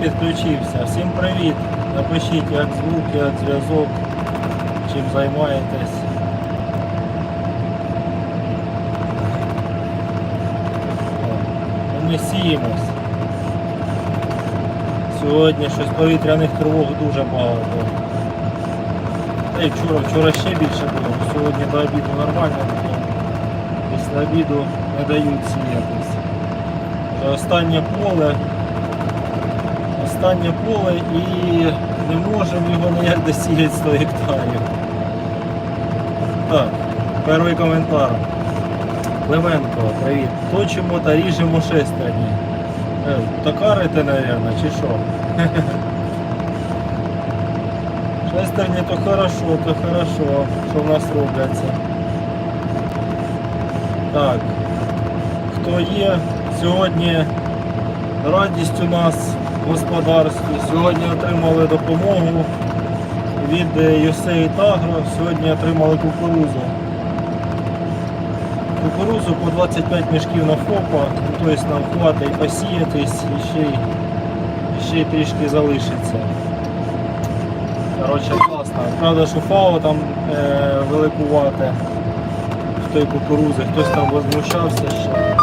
підключився. Всім привіт. Напишіть, як звук, як зв'язок, чим займаєтесь. Ми сіємось. Сьогодні щось повітряних тривог дуже багато. Та й вчора, вчора ще більше було. Сьогодні до обіду нормально було. Після обіду не дають сіятись. Останнє поле. Останнє поле і не можемо його ніяк досіяти 100 гектарів. Так, перший коментар. Левенко, привіт. Точимо та ріжемо шестерні. Е, Токарите, мабуть, чи що? Шестерні то хорошо, то хорошо, що в нас робляться. Так. Хто є? Сьогодні радість у нас господарстві. Сьогодні отримали допомогу від USAID Agro. Сьогодні отримали кукурузу. Кукурузу по 25 мішків на ФОПа, тобто нам хватить посіятись і ще, й- ще трішки залишиться. Коротше, класно. Правда, що ФАО там е, великувате в той кукурузи, хтось там возмущався ще.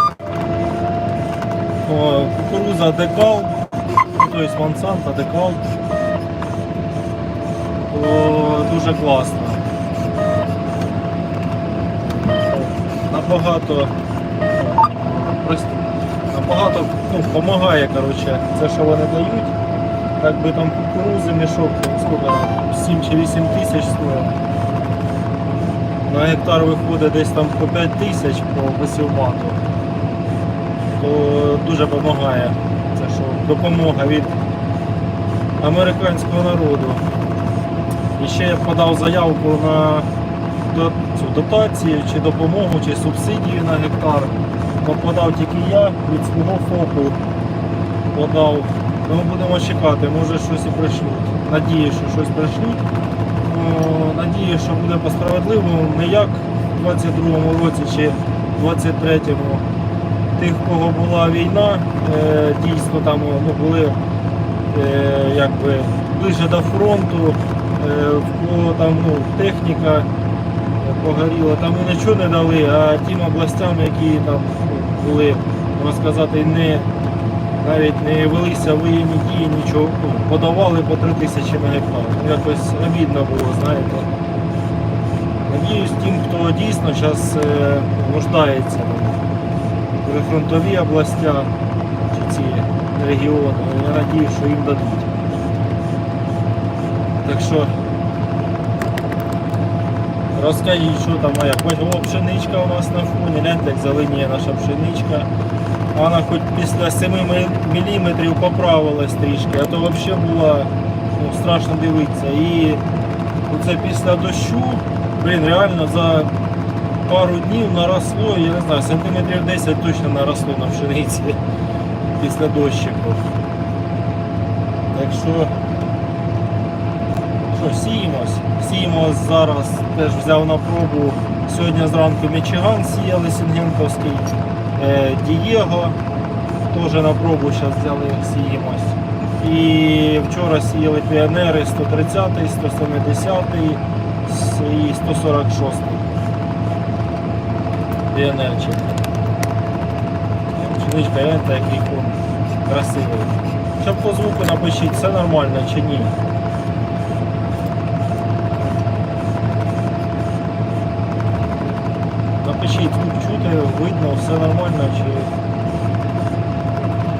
Кукуруза декал, ну, тобто Монсанто декал. То дуже класно. Набагато набагато ну, допомагає, коротше, це, що вони дають. Так би там кукурузи мішок, скільки 7 чи 8 тисяч стоїть. На гектар виходить десь там по 5 тисяч по посівмату. То дуже допомагає. Допомога від американського народу. І ще я подав заявку на цю дотацію, чи допомогу, чи субсидію на гектар. То подав тільки я від свого ФОПу подав. Ну, будемо чекати, може щось і пришлють. Надію, що щось пришлють. Ну, Надію, що буде по справедливому, не як у 22-му році чи 23-му. Тих, в кого була війна, е, дійсно там ну, були е, якби ближче до фронту, е, в кого там ну, техніка погоріла, там і нічого не дали, а тим областям, які там були, можна сказати, не навіть не велися воєнні дії, нічого ну, подавали по 3 тисячі на. Ну, Якось обідно було, знаєте. Надіюсь, тим, хто дійсно зараз нуждається прифронтові областя чи ці регіони, я надію, що їм дадуть. Так що розкажіть, що там моя. Хоч о, пшеничка у нас на фоні, гляньте, як зеленіє наша пшеничка. Вона хоч після 7 мм поправилась трішки, а то взагалі було ну, страшно дивитися. І це після дощу, блін, реально за пару днів наросло, я не знаю, сантиметрів 10 точно наросло на пшениці після дощику. Так що, що сіємось. Сіємось зараз, теж взяв на пробу. Сьогодні зранку Мічиган сіяли Сінгенковський, е, Дієго теж на пробу зараз взяли, сіємось. І вчора сіяли піонери 130, 170 і 146 піонерчик. Пшеничка, гляньте, який кон красивий. Щоб по звуку напишіть, все нормально чи ні. Напишіть, звук чути, видно, все нормально чи.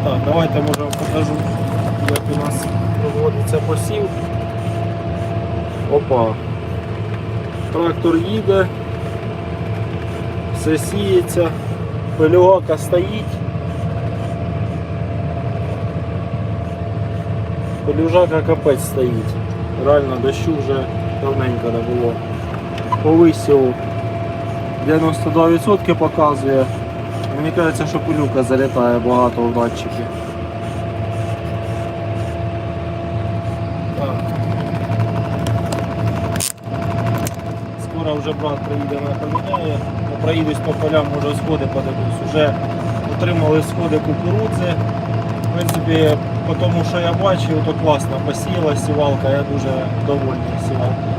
Так, давайте може покажу, як у нас проводиться посів. Опа. Трактор їде, все сіється, пилюгака стоїть. Пилюжака капець стоїть. Реально дощу вже давненько не було. Повисів 92% показує. Мені кажеться, що пилюка залітає багато в датчики. Вже брат приїде мене поміняє. Ну, Проїдусь по полям, може сходи подивлюсь. Уже отримали сходи кукурудзи. принципі, по тому, що я бачив, то класно посіяла сівалка, я дуже довольний сівалкою.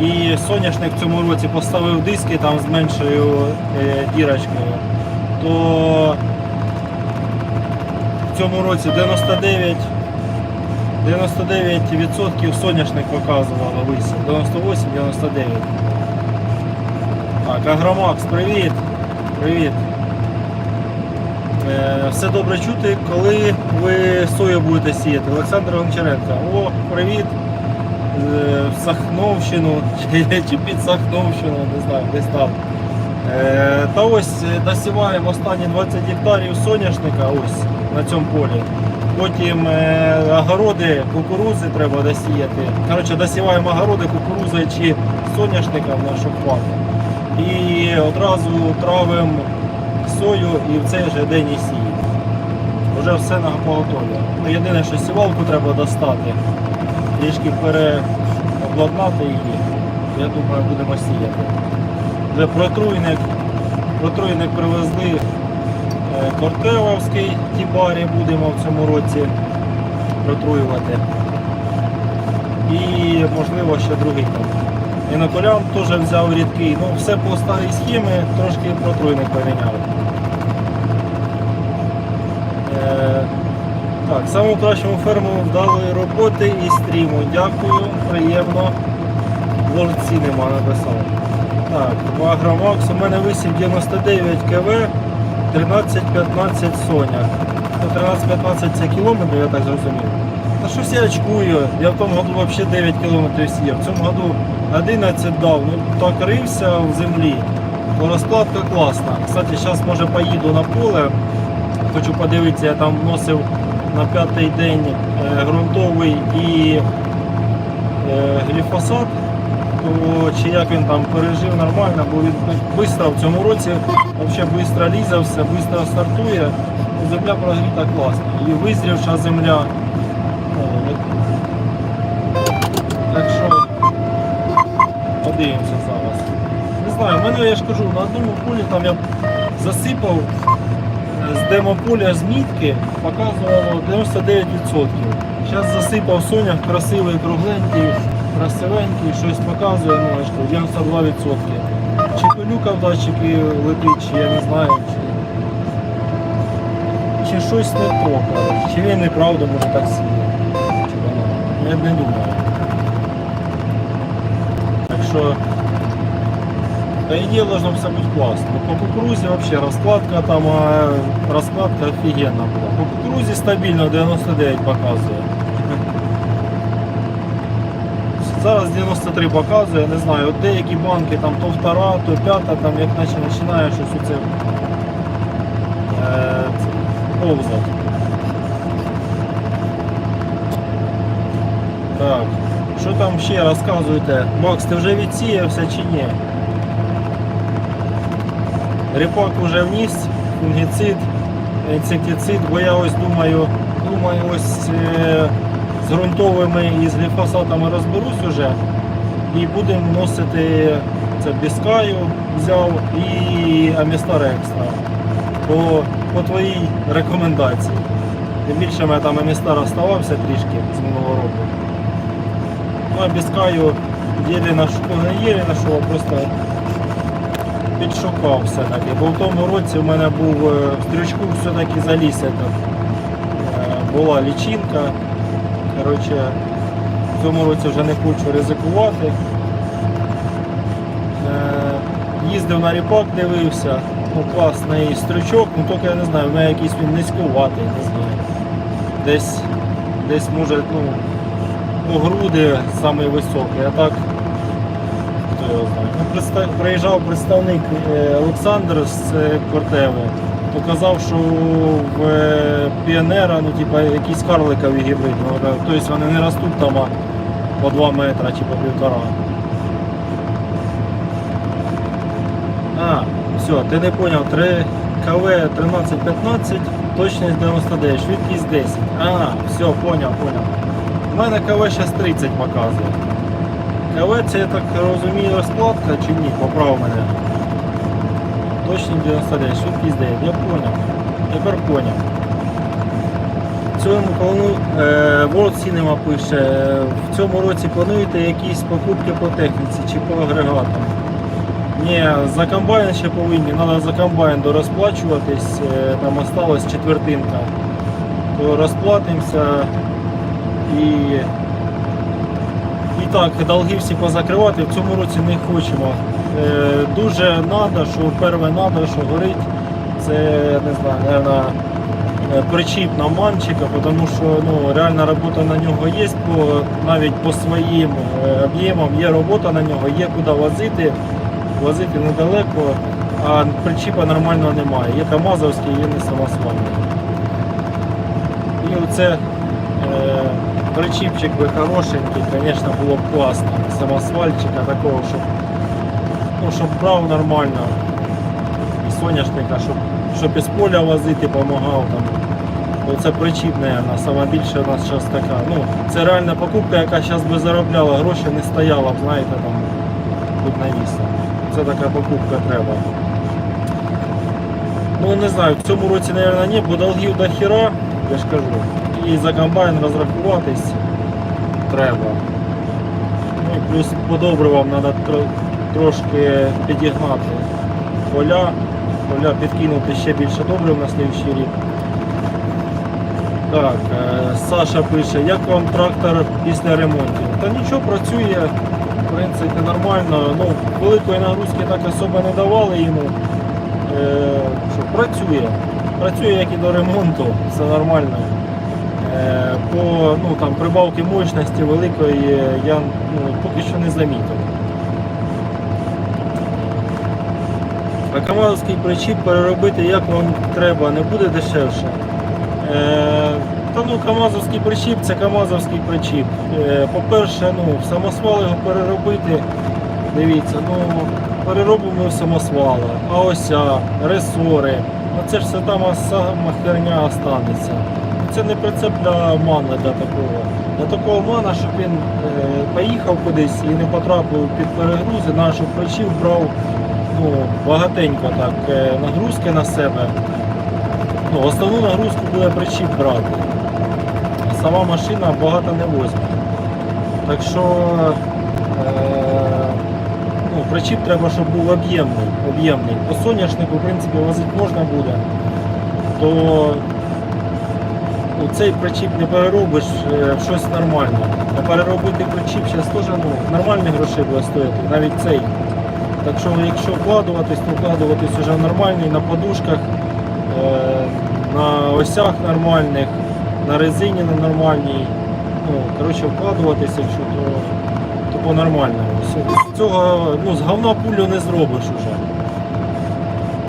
Е, І соняшник в цьому році поставив диски там з меншою е, дірочкою, то в цьому році 99 99% соняшник показувало висів. 98-99. Так, Агромакс, привіт. Привіт. Е, все добре чути, коли ви сою будете сіяти. Олександр Гончаренко. О, привіт. Е, Сахновщину чи, чи під Сахновщину, не знаю, десь там. Е, та ось е, досіваємо останні 20 гектарів соняшника ось на цьому полі. Потім е, огороди кукурузи треба досіяти. Коротше, досіваємо огороди кукурузи чи соняшника в нашу хвату. І одразу травимо сою і в цей же день і сіємо. Вже все на поготові. Ну, єдине, що сівалку треба достати, трішки переобладнати її. Я думаю, будемо сіяти. Вже протруйник, протруйник привезли Кортевовський тібарі будемо в цьому році протруювати. І можливо ще другий там. Інокулян теж взяв рідкий. Ну все по старій схемі, трошки протруйник поміняв. Е, так, самому кращому ферму вдалої роботи і стріму. Дякую, приємно. Лорці нема написав. Так, в Агромакс у мене висів 99 КВ, 13-15 Соня. Ну, 13-15 це кілометрів, я так зрозумів. Та щось я очкую. Я в тому году взагалі 9 кілометрів сіяв. В цьому году 11 дав. Ну так рився в землі. Ну, розкладка класна. Кстати, зараз може поїду на поле. Хочу подивитися, я там вносив на п'ятий день е, ґрунтовий і е, гліфосат, то чи як він там пережив нормально, бо він швидко в цьому році взагалі швидко лізався, швидко стартує. Земля прогріта класно. І визрівша земля. Так що подивимося зараз. Не знаю, в мене я ж кажу, на одному полі там я засипав з демополя з мітки показувало 99%. Зараз засипав сонях красивий, кругленький, красивенький, щось показує, я 92%. Чи пилюка в датчики летить, чи я не знаю, чи, чи щось не то, чи він неправда може так сіє. Я не думаю. Так що по идее должно все быть классно. Но по кукурузе вообще раскладка там, а, раскладка офигенно была. По кукурузе стабильно 99 показує. Зараз 93 показує, не знаю, от деякі банки там то втора, то п'ята, там як наче починає щось оце е, повзати. Так, що там ще розказуєте? Макс, ти вже відсіявся чи ні? Ріпак вже вніс, фунгіцид, інсектицид, бо я ось думаю, думаю, ось е, з ґрунтовими і з гліфосатами розберусь уже. І будемо вносити це біскаю взяв і Амістар Екстра. По, по твоїй рекомендації. Тим більше мене там Амістар оставався трішки з минулого року. Ну а біскаю єлі нашов, не єлі нашов, а просто підшукав все-таки, бо в тому році в мене був е, в стрючку все-таки заліз е, була лічинка. Коротше, в цьому році вже не хочу ризикувати. Е, Їздив на ріпак, дивився, ну класний стрючок, ну тільки я не знаю, в мене якийсь він низькуватий, не знаю. Десь, десь може, ну, ну груди самий високий, а так хто його знає. Ну, Приїжджав представник е, Олександр з е, Кортеви, то казав, що в е, піонера ну, типа, якісь карликові гібриди. Ну, Тобто вони не ростуть там по 2 метри чи по півтора. А, все, ти не зрозумів, 3 КВ 1315, точність 99, швидкість 10. А, все, поняв, поняв. У мене КВ зараз 30 показує. КВ це я так розумію розкладка чи ні? Поправ мене. Точність 99, швидкість 9. Я понял. Тепер понял. В цьому плану е, World Cinema пише, е, в цьому році плануєте якісь покупки по техніці чи по агрегатам? Ні, за комбайн ще повинні, треба за комбайн дорозплачуватись, е, там осталась четвертинка. То розплатимося і, і так, долги всі позакривати в цьому році не хочемо. Е, дуже треба, що перше треба, що горить, це не знаю, наверное, е, причіп на манчика, тому що ну, реальна робота на нього є, по, навіть по своїм е, об'ємам є робота на нього, є куди возити, возити недалеко, а причіпа нормального немає. Є Камазовський, є не самосвальний. І оце е, причіпчик би хорошенький, звісно, було б класно. Самосвальчика такого, щоб, ну, щоб брав нормально. І соняшника, щоб, щоб із поля возити, допомагав. Оце причіп, мабуть, сама більше у нас зараз така. Ну, це реальна покупка, яка зараз би заробляла гроші, не стояла б, знаєте, там тут на місці. Це така покупка треба. Ну не знаю, в цьому році, мабуть, ні, бо долгів до хіра, я ж кажу. І за комбайн розрахуватись треба. Ну плюс по добривам треба трошки підігнати поля, поля підкинути ще більше добрив на слідчий рік. Так, е, Саша пише, як вам трактор після ремонту? Та нічого працює, в принципі, нормально. Ну, великої нагрузки так особо не давали йому. Е, що працює. Працює як і до ремонту, все нормально. Е, по ну, там, прибавки мощності великої я ну, поки що не замітив. А Камазовський причіп переробити як вам треба, не буде дешевше. Е, та ну Камазовський причіп це Камазовський причіп. Е, по-перше, ну, самосвал його переробити. Дивіться, ну переробимо в самосвала, а ося, ресори. Ну це ж все там сама херня останеться. Це не прицеп для мана для такого. Для такого мана, щоб він е, поїхав кудись і не потрапив під перегрузи, наш причіп брав ну, багатенько так, е, нагрузки на себе. Ну, основну нагрузку буде причіп брати. Сама машина багато не возьме. Так що е, ну, причіп треба, щоб був об'ємний. об'ємний. По соняшнику, в принципі, возити можна буде, то ну, цей причіп не переробиш е, в щось нормальне. А переробити причіп зараз теж ну, нормальні гроші буде стоїти, навіть цей. Так що якщо вкладуватись, то вкладуватись вже нормальний, на подушках, е, на осях нормальних, на резині на нормальній. Ну, коротше, вкладуватись, якщо то, то по-нормальному. З Цього ну, з говна пулю не зробиш уже.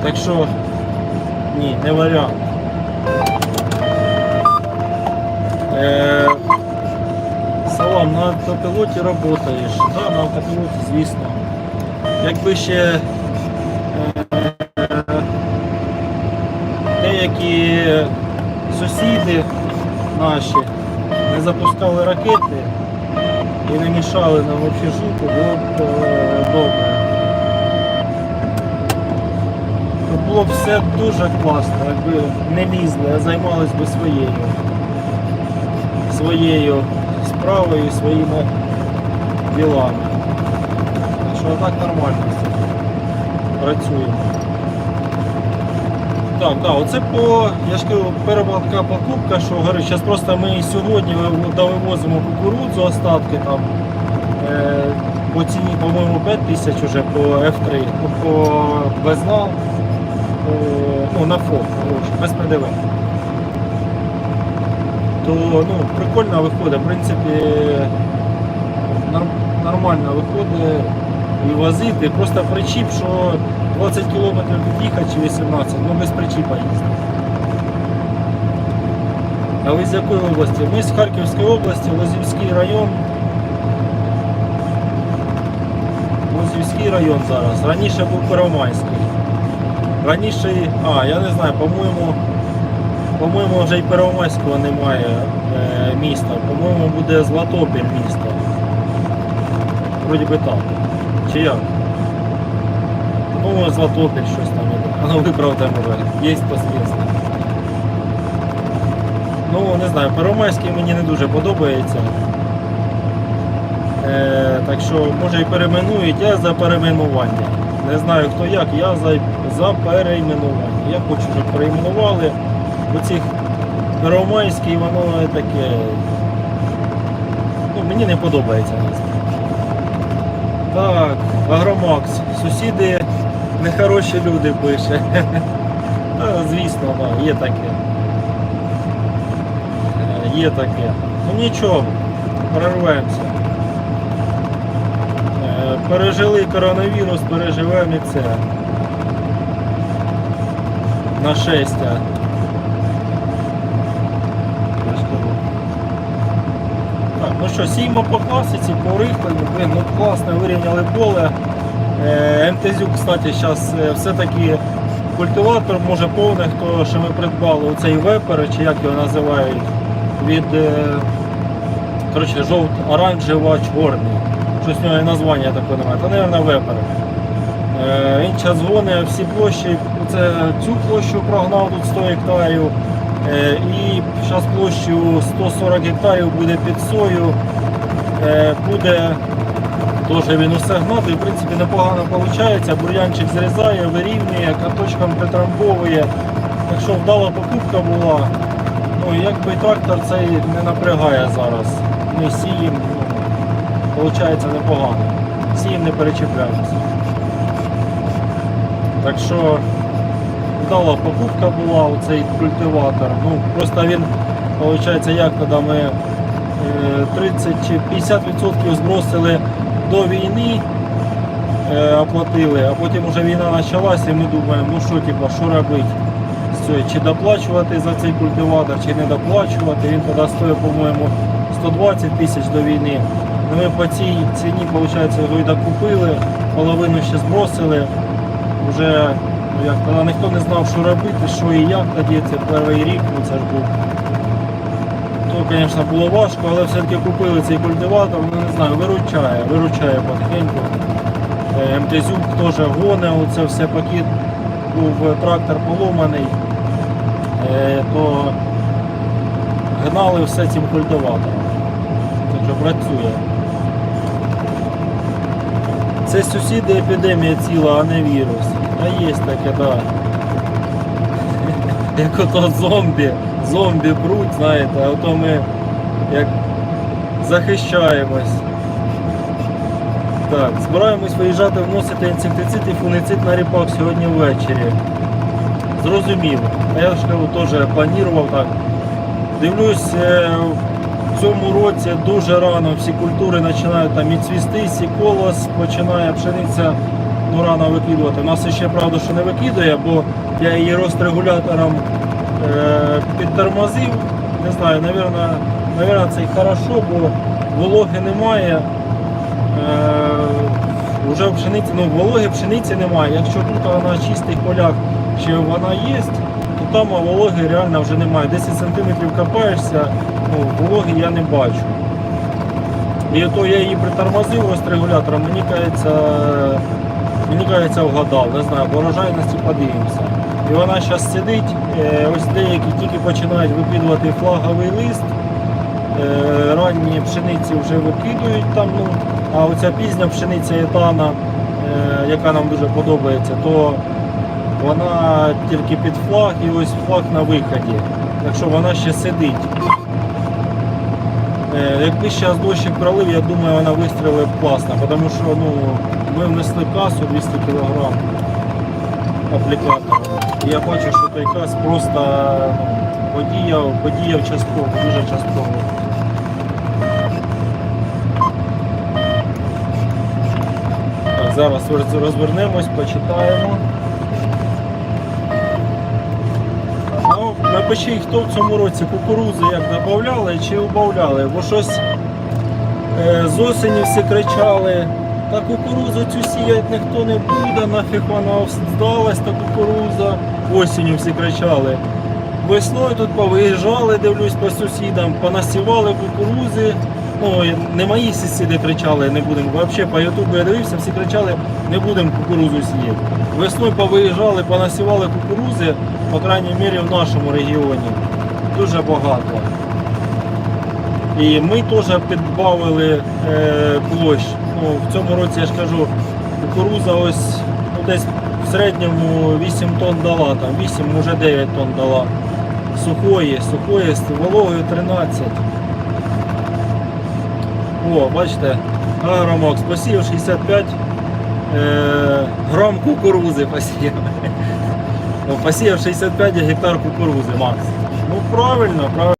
Так що ні, не варіант. Е, Салам, на автопілоті працюєш. Да, на автопілоті, звісно. Якби ще деякі сусіди наші не запускали ракети і не мішали нам общежитку, було б е, добре. Було б все дуже класно, якби не лізли, а займались би своєю своєю справою, своїми ділами. Що так нормально все. Працюємо. Так, да, оце по, я ж кажу, перша покупка, що говорю, зараз просто ми сьогодні довивозимо кукурудзу, остатки там. Е, по ціні, по-моєму, 5 тисяч вже по F3, ну, по безнал, ну, на ФОП, без ПДВ. То ну, прикольно виходить, в принципі, нормально виходить і возити. Просто причіп, що 20 кілометрів під'їхати чи 18, ну без причіпа їздити. А ви з якої області? Ми з Харківської області, Лозівський район. Лозівський район зараз. Раніше був Первомайський. Раніше, а, я не знаю, по-моєму, по-моєму, вже й Первомайського немає е, міста. По-моєму, буде Златопіль місто. Вроді би так. Чи як? Ну, Златопіль щось там іде. А ну виправте може. Є послідство. Ну, не знаю, Первомайський мені не дуже подобається. Е, так що, може і перейменують, я за перейменування. Не знаю хто як, я за, за перейменування. Я хочу, щоб перейменували. Бо цих Первомайський, воно таке. Ну, мені не подобається назва. Так, Агромакс. Сусіди нехороші люди пише. Звісно, да, є таке. Е, Є таке. Ну нічого, прорвемося. Е, Пережили коронавірус, переживемо і це. Нашестя. Я ж кажу. Так, ну що, сіємо по класиці, по рихленню, блин, ну класно, вирівняли поле. Е, кстати, зараз все-таки культиватор, може повний, хто що ми придбали оцей вепер, чи як його називають, від е, коротше, жовт-оранжево чорний. Щось в нього і названня таке немає. Та, мабуть, вепер. Е, Він час дзвонить всі площі, це цю площу прогнав тут 100 гектарів. Е, І зараз площу 140 гектарів буде під сою. Е, Буде теж він усе гнати, в принципі непогано виходить. Бур'янчик зрізає, вирівнює, каточком притрамбовує. Якщо вдала покупка була, ну якби трактор цей не напрягає зараз. Ми сіємо, виходить непогано. Сіємо не перечіпляємося. Так що вдала покупка була цей культиватор. Ну, просто він, виходить, як тоді ми е, 30 чи 50% збросили до війни, е, оплатили, а потім вже війна почалася і ми думаємо, ну що, типа, що робити? Чи доплачувати за цей культиватор, чи не доплачувати. Він тоді стоїть, по-моєму, 120 тисяч до війни. Ми по цій ціні, виходить, його і докупили, половину ще збросили. Вже як тоді ніхто не знав, що робити, що і як тоді. Це перший рік, ну це ж був. То, звісно, було важко, але все-таки купили цей культиватор, ну не знаю, виручає, виручає потихеньку. Е, МТЗюк теж гоне, оце все пакет був трактор поломаний, е, то гнали все цим культиватором. Так працює. Це сусіди епідемія ціла, а не вірус. А є таке, так. Да. Як ото зомбі, зомбі бруть, знаєте, а ото ми як захищаємось. Так, збираємось виїжджати, вносити інсектицид і фунгицид на ріпак сьогодні ввечері. Зрозуміло. А я ж кажу, теж планував так. Дивлюсь, е, в цьому році дуже рано всі культури починають там і цвісти, сіколос, починає пшениця ну, рано викидувати. У нас ще правда, що не викидає, бо я її розрегулятором е, підтормозив. Не знаю, навірно, це й хорошо, бо вологи немає. Е, Уже в пшениці, ну вологи пшениці немає. Якщо тут на чистих полях ще вона є, то там вологи реально вже немає. 10 см копаєшся, ну, вологи я не бачу. І то я її притормозив розрегулятором, мені кажеться, мені кажеться, вгадав, не знаю, по подивимося. І вона зараз сидить, е, ось деякі тільки починають викидувати флаговий лист. Е, ранні пшениці вже викидують там, ну, а оця пізня пшениця етана, е, яка нам дуже подобається, то вона тільки під флаг і ось флаг на виході. Так що вона ще сидить. Е, Якби зараз дощик пролив, я думаю, вона вистрілила класно, тому що ну, ми внесли касу 200 кг аплікатора. Я бачу, що той кас просто ну, подіяв, подіяв частково, дуже частково. Так, зараз розвернемось, почитаємо. Напишіть, хто в цьому році кукурудзи як додавали чи убавляли, бо щось е, з осені всі кричали, та кукурудзу цю сіяти ніхто не буде, нафіг вона здалась та кукурудза. Осінню всі кричали. Весною тут повиїжджали, дивлюсь по сусідам, понасівали кукурудзи, Ну, не мої сусіди кричали, не будемо. Взагалі по Ютубу я дивився, всі кричали, не будемо кукурузу сіяти. Весною повиїжджали, понасівали кукурузи, по крайній мірі в нашому регіоні. Дуже багато. І ми теж підбавили е, площ. Ну, в цьому році я ж кажу, кукуруза ось ну, десь в середньому 8 тонн дала, там 8, може 9 тонн дала. Сухої, сухої вологою 13. О, бачите, агромакс посіяв 65 е, грам кукурузи посіяв. Посіяв 65 гектар кукурузи, Макс. Ну правильно, правильно.